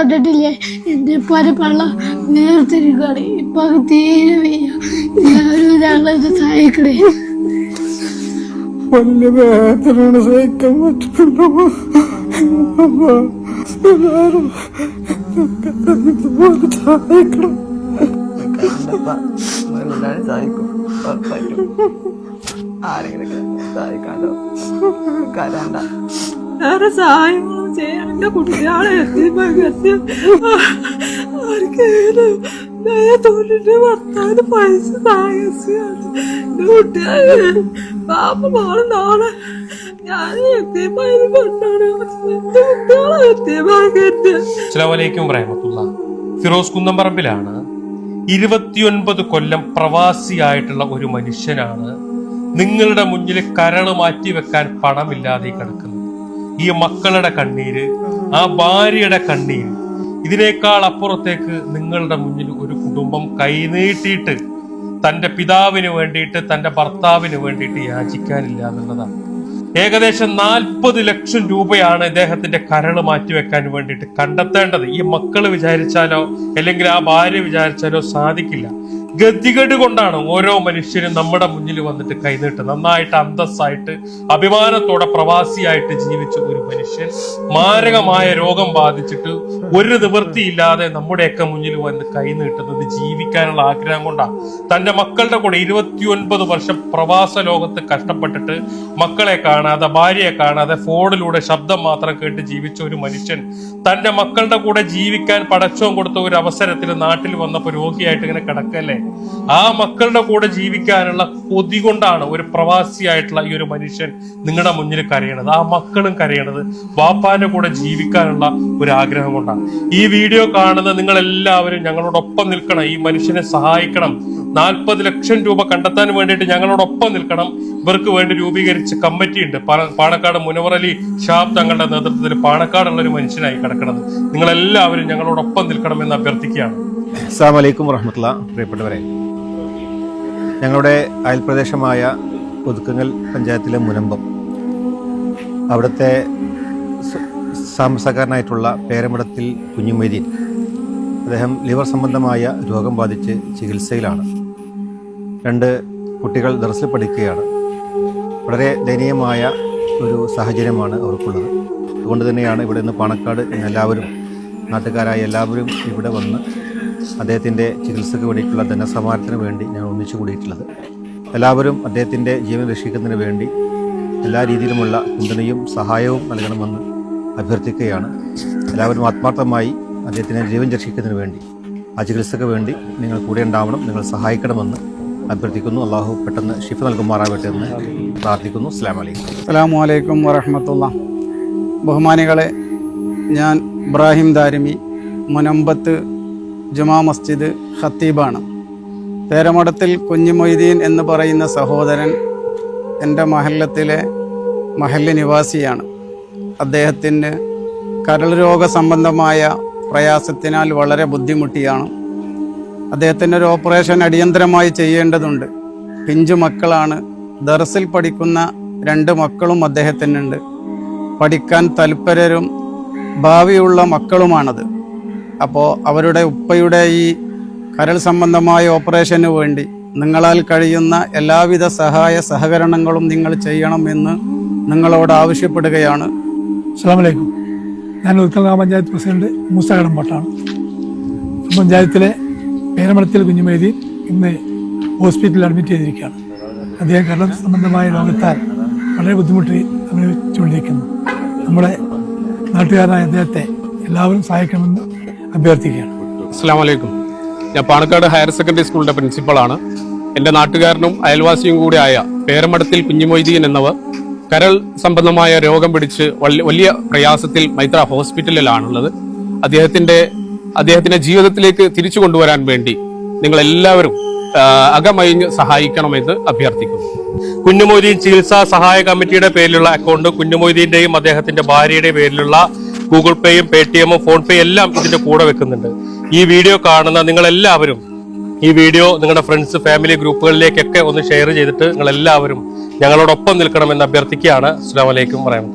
കണ്ടിട്ടില്ലേ? എന്റെ പല പള്ള നേർത്തിരിക്കുകയാണ്. ഇപ്പൊ തീരെ വയ്യ എല്ലാവരും ഞങ്ങളെ സഹായിക്കണേ. വലിയ വേദനയാണ് സഹിക്കാൻ പറ്റുന്നുണ്ടോ എല്ലാവരും സഹായിക്കണം. സഹായിക്കും. ആരെങ്കിലും സഹായിക്കാണ്ടോ കരണ്ട വേറെ ചെയ്യാൻ എന്റെ കുട്ടികളെ എത്തി ഭർത്താവിന് പൈസ നാളെ ഞാൻ കൊണ്ടാണ് ഫിറോസ് കുന്നംപറമ്പിലാണ് ഇരുപത്തിയൊൻപത് കൊല്ലം പ്രവാസിയായിട്ടുള്ള ഒരു മനുഷ്യനാണ്. നിങ്ങളുടെ മുന്നിൽ കരൾ മാറ്റി വെക്കാൻ പണമില്ലാതെ കിടക്കുന്നത്. ഈ മക്കളുടെ കണ്ണീര് ആ ഭാര്യയുടെ കണ്ണീര് ഇതിനേക്കാൾ അപ്പുറത്തേക്ക് നിങ്ങളുടെ മുന്നിൽ ഒരു കുടുംബം കൈനീട്ടിയിട്ട് തന്റെ പിതാവിന് വേണ്ടിയിട്ട് തന്റെ ഭർത്താവിന് വേണ്ടിയിട്ട് യാചിക്കാനില്ല എന്നുള്ളതാണ്. ഏകദേശം നാൽപ്പത് ലക്ഷം രൂപയാണ് ഇദ്ദേഹത്തിന്റെ കരൾ മാറ്റിവെക്കാൻ വേണ്ടിയിട്ട് കണ്ടെത്തേണ്ടത്. ഈ മക്കൾ വിചാരിച്ചാലോ അല്ലെങ്കിൽ ആ ഭാര്യ വിചാരിച്ചാലോ സാധിക്കില്ല. ഗതികേട് കൊണ്ടാണ് ഓരോ മനുഷ്യരും നമ്മുടെ മുന്നിൽ വന്നിട്ട് കൈനീട്ട് നന്നായിട്ട് അന്തസ്സായിട്ട് അഭിമാനത്തോടെ പ്രവാസിയായിട്ട് ജീവിച്ച ഒരു മനുഷ്യൻ മാരകമായ രോഗം ബാധിച്ചിട്ട് ഒരു നിവൃത്തിയില്ലാതെ നമ്മുടെയൊക്കെ മുന്നിൽ വന്ന് കൈനീട്ടുന്നത് ജീവിക്കാനുള്ള ആഗ്രഹം കൊണ്ടാണ്. തന്റെ മക്കളുടെ കൂടെ ഇരുപത്തിയൊൻപത് വർഷം പ്രവാസ ലോകത്ത് കഷ്ടപ്പെട്ടിട്ട് മക്കളെ കാണാതെ ഭാര്യയെ കാണാതെ ഫോണിലൂടെ ശബ്ദം മാത്രം കേട്ട് ജീവിച്ച ഒരു മനുഷ്യൻ തന്റെ മക്കളുടെ കൂടെ ജീവിക്കാൻ പടച്ചവും കൊടുത്ത ഒരു അവസരത്തിൽ നാട്ടിൽ വന്നപ്പോൾ രോഗിയായിട്ട് ഇങ്ങനെ കിടക്കല്ലേ ആ മക്കളുടെ കൂടെ ജീവിക്കാനുള്ള കൊതി കൊണ്ടാണ് ഒരു പ്രവാസിയായിട്ടുള്ള ഈ ഒരു മനുഷ്യൻ നിങ്ങളുടെ മുന്നിൽ കരയണത്. ആ മക്കളും കരയണത് വാപ്പാന്റെ കൂടെ ജീവിക്കാനുള്ള ഒരു ആഗ്രഹം കൊണ്ടാണ്. ഈ വീഡിയോ കാണുന്ന നിങ്ങൾ എല്ലാവരും ഞങ്ങളോടൊപ്പം നിൽക്കണം. ഈ മനുഷ്യനെ സഹായിക്കണം. നാൽപ്പത് ലക്ഷം രൂപ കണ്ടെത്താൻ വേണ്ടിയിട്ട് ഞങ്ങളോടൊപ്പം നിൽക്കണം. ഇവർക്ക് വേണ്ടി രൂപീകരിച്ച കമ്മിറ്റി ഉണ്ട് പാണക്കാട് മുനവർ അലി ഷാബ് തങ്ങളുടെ നേതൃത്വത്തിൽ പാണക്കാടുള്ള ഒരു മനുഷ്യനായി കിടക്കുന്നത്. നിങ്ങളെല്ലാവരും ഞങ്ങളോടൊപ്പം നിൽക്കണം എന്ന് അഭ്യർത്ഥിക്കുകയാണ്. അസ്സാം വലൈക്കും വറഹമത്തുള്ള പ്രിയപ്പെട്ടവരെ. ഞങ്ങളുടെ അയൽപ്രദേശമായ ഒതുക്കങ്ങൽ പഞ്ചായത്തിലെ മുനമ്പം. അവിടുത്തെ താമസക്കാരനായിട്ടുള്ള പേരമടത്തിൽ കുഞ്ഞുമൈദീൻ അദ്ദേഹം ലിവർ സംബന്ധമായ രോഗം ബാധിച്ച് ചികിത്സയിലാണ്. രണ്ട് കുട്ടികൾ ദർസിൽ പഠിക്കുകയാണ്. വളരെ ദയനീയമായ ഒരു സാഹചര്യമാണ് അവർക്കുള്ളത്. അതുകൊണ്ട് തന്നെയാണ് ഇവിടെ നിന്ന് പാണക്കാട് എല്ലാവരും നാട്ടുകാരായ എല്ലാവരും ഇവിടെ വന്ന് അദ്ദേഹത്തിന്റെ ചികിത്സയ്ക്ക് വേണ്ടിയിട്ടുള്ള ധനസമാഹരണത്തിന് വേണ്ടി ഞാൻ ഒന്നിച്ചു കൂടിയിട്ടുള്ളത്. എല്ലാവരും അദ്ദേഹത്തിന്റെ ജീവൻ രക്ഷിക്കുന്നതിന് വേണ്ടി എല്ലാ രീതിയിലുമുള്ള പിന്തുണയും സഹായവും നൽകണമെന്ന് അഭ്യർത്ഥിക്കുകയാണ്. എല്ലാവരും ആത്മാർത്ഥമായി അദ്ദേഹത്തിന്റെ ജീവൻ രക്ഷിക്കുന്നതിന് വേണ്ടി ആ ചികിത്സയ്ക്ക് വേണ്ടി നിങ്ങൾ കൂടെ ഉണ്ടാവണം നിങ്ങൾ സഹായിക്കണമെന്ന് അഭ്യർത്ഥിക്കുന്നു. അള്ളാഹു പെട്ടെന്ന് ഷിഫ നൽകുമാറാവട്ടെ എന്ന് പ്രാർത്ഥിക്കുന്നു. അസ്ലാം വലൈക്കും അസ്സാം വലൈക്കും വറഹമത്തുള്ള. ബഹുമാനികളെ ഞാൻ ഇബ്രാഹിം ദാരിമി മുനമ്പത്ത് ജുമാ മസ്ജിദ് ഖത്തീബാണ്. പേരമടത്തിൽ കുഞ്ഞുമൊയ്തീൻ എന്ന് പറയുന്ന സഹോദരൻ എന്റെ മഹല്ലത്തിലെ മഹല്ല് നിവാസിയാണ്. അദ്ദേഹത്തിന് കരൾ രോഗ സംബന്ധമായ പ്രയാസത്തിനാൽ വളരെ ബുദ്ധിമുട്ടിയാണ്. അദ്ദേഹത്തിന്റെ ഒരു ഓപ്പറേഷൻ അടിയന്തരമായി ചെയ്യേണ്ടതുണ്ട്. പിഞ്ചു മക്കളാണ്. ദർസിൽ പഠിക്കുന്ന രണ്ട് മക്കളും അദ്ദേഹത്തിനുണ്ട്. പഠിക്കാൻ തൽപരരും ഭാവിയുള്ള മക്കളുമാണത്. അപ്പോൾ അവരുടെ ഉപ്പയുടെ ഈ കരൾ സംബന്ധമായ ഓപ്പറേഷന് വേണ്ടി നിങ്ങളാൽ കഴിയുന്ന എല്ലാവിധ സഹായ സഹകരണങ്ങളും നിങ്ങൾ ചെയ്യണമെന്ന് നിങ്ങളോട് ആവശ്യപ്പെടുകയാണ്. അസ്സാമലൈക്കും ഞാൻ ഉത്തര ഗ്രാമപഞ്ചായത്ത് പ്രസിഡന്റ് മൂസ കടമ്പോട്ടാണ് പഞ്ചായത്തിലെ പേരമടത്തിൽ കുഞ്ഞുമേതി ഇന്ന് ഹോസ്പിറ്റലിൽ അഡ്മിറ്റ് ചെയ്തിരിക്കുകയാണ്. അദ്ദേഹം കരൾ സംബന്ധമായ രോഗത്താൽ വളരെ ബുദ്ധിമുട്ടി അനുഭവിച്ചുകൊണ്ടിരിക്കുന്നു നമ്മുടെ നാട്ടുകാരനായ അദ്ദേഹത്തെ എല്ലാവരും സഹായിക്കണമെന്ന് അഭ്യർത്ഥിക്കുകയാണ്. അസ്സാം വലൈക്കും ഞാൻ പാണക്കാട് ഹയർ സെക്കൻഡറി സ്കൂളിന്റെ പ്രിൻസിപ്പളാണ്. എന്റെ നാട്ടുകാരനും അയൽവാസിയും കൂടിയായ പേരമടത്തിൽ കുഞ്ഞുമൊയ്തീൻ എന്നവർ കരൾ സംബന്ധമായ രോഗം പിടിച്ച് വലിയ പ്രയാസത്തിൽ മൈത്ര ഹോസ്പിറ്റലിലാണുള്ളത്. അദ്ദേഹത്തിന്റെ അദ്ദേഹത്തിന്റെ ജീവിതത്തിലേക്ക് തിരിച്ചു കൊണ്ടുവരാൻ വേണ്ടി നിങ്ങൾ എല്ലാവരും അകമയിഞ്ഞ് സഹായിക്കണമെന്ന് അഭ്യർത്ഥിക്കുന്നു. കുഞ്ഞുമൊയ്തീൻ ചികിത്സാ സഹായ കമ്മിറ്റിയുടെ പേരിലുള്ള അക്കൗണ്ട് കുഞ്ഞുമൊയ്തീന്റെയും അദ്ദേഹത്തിന്റെ ഭാര്യയുടെയും പേരിലുള്ള ഗൂഗിൾ പേയും പേ ടി എമ്മും ഫോൺ പേ എല്ലാം ഇതിന്റെ കൂടെ വെക്കുന്നുണ്ട്. ഈ വീഡിയോ കാണുന്ന നിങ്ങൾ എല്ലാവരും ഈ വീഡിയോ നിങ്ങളുടെ ഫ്രണ്ട്സ് ഫാമിലി ഗ്രൂപ്പുകളിലേക്കൊക്കെ ഒന്ന് ഷെയർ ചെയ്തിട്ട് നിങ്ങൾ എല്ലാവരും ഞങ്ങളോടൊപ്പം നിൽക്കണമെന്ന് അഭ്യർത്ഥിക്കുകയാണ്. അസ്സാം വലൈക്കും പറയാം